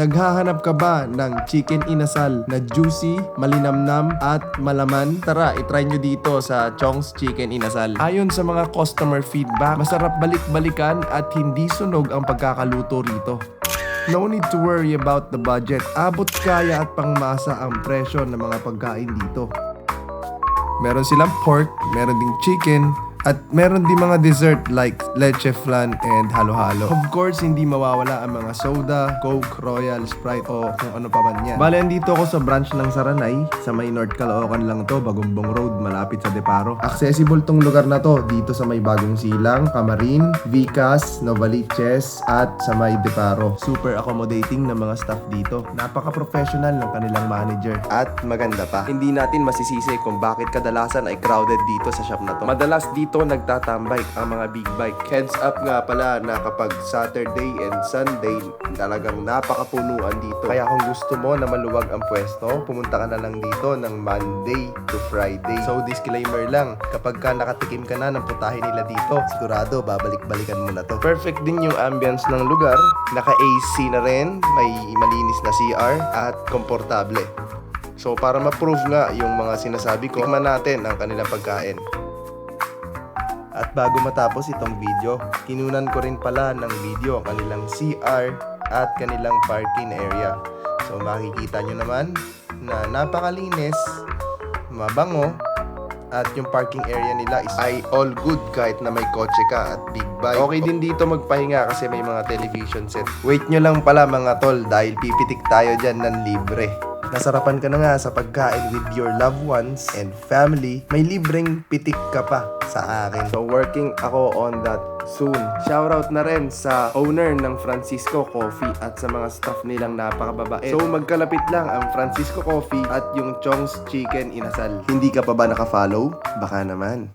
Naghahanap ka ba ng chicken inasal na juicy, malinamnam at malaman? Tara, itry nyo dito sa Chong's Chicken Inasal. Ayon sa mga customer feedback, masarap balik-balikan at hindi sunog ang pagkakaluto rito. No need to worry about the budget. Abot kaya at pangmasa ang presyo ng mga pagkain dito. Meron silang pork, meron ding chicken, at meron din mga dessert like leche flan and halo-halo. Of course, hindi mawawala ang mga soda, Coke, Royal, Sprite o kung ano pa man yan. Bale, andito ako sa branch ng Saranay. Sa may North Caloocan lang to, Bagumbong Road, malapit sa Deparo. Accessible tong lugar na to dito sa may Bagong Silang, Camarin, Vicas, Novaliches at sa may Deparo. Super accommodating ng mga staff dito. Napaka-professional ng kanilang manager. At maganda pa. Hindi natin masisisi kung bakit kadalasan ay crowded dito sa shop na to. Madalas dito nagtatambay ang mga big bike. Heads up nga pala na kapag Saturday and Sunday, talagang napakapunuan dito. Kaya kung gusto mo na maluwag ang pwesto, pumunta ka na lang dito ng Monday to Friday. So disclaimer lang, kapag ka nakatikim ka na ng putahe nila dito, sigurado babalik-balikan mo na to. Perfect din yung ambience ng lugar, naka-AC na rin, may malinis na CR at komportable. So para ma-prove nga yung mga sinasabi ko, tikman natin ang kanilang pagkain. At bago matapos itong video, kinunan ko rin pala ng video ang kanilang CR at kanilang parking area. So makikita nyo naman na napakalinis, mabango, at yung parking area nila is ay all good kahit na may kotse ka at big bike. Okay din dito magpahinga kasi may mga television set. Wait nyo lang pala mga tol dahil pipitik tayo dyan ng libre. Nasarapan ka na nga sa pagkain with your loved ones and family, may libreng pitik ka pa sa akin. So working ako on that soon. Shoutout na rin sa owner ng Francisco Coffee at sa mga staff nilang napakababait. So magkalapit lang ang Francisco Coffee at yung Chong's Chicken Inasal. Hindi ka pa ba nakafollow? Baka naman.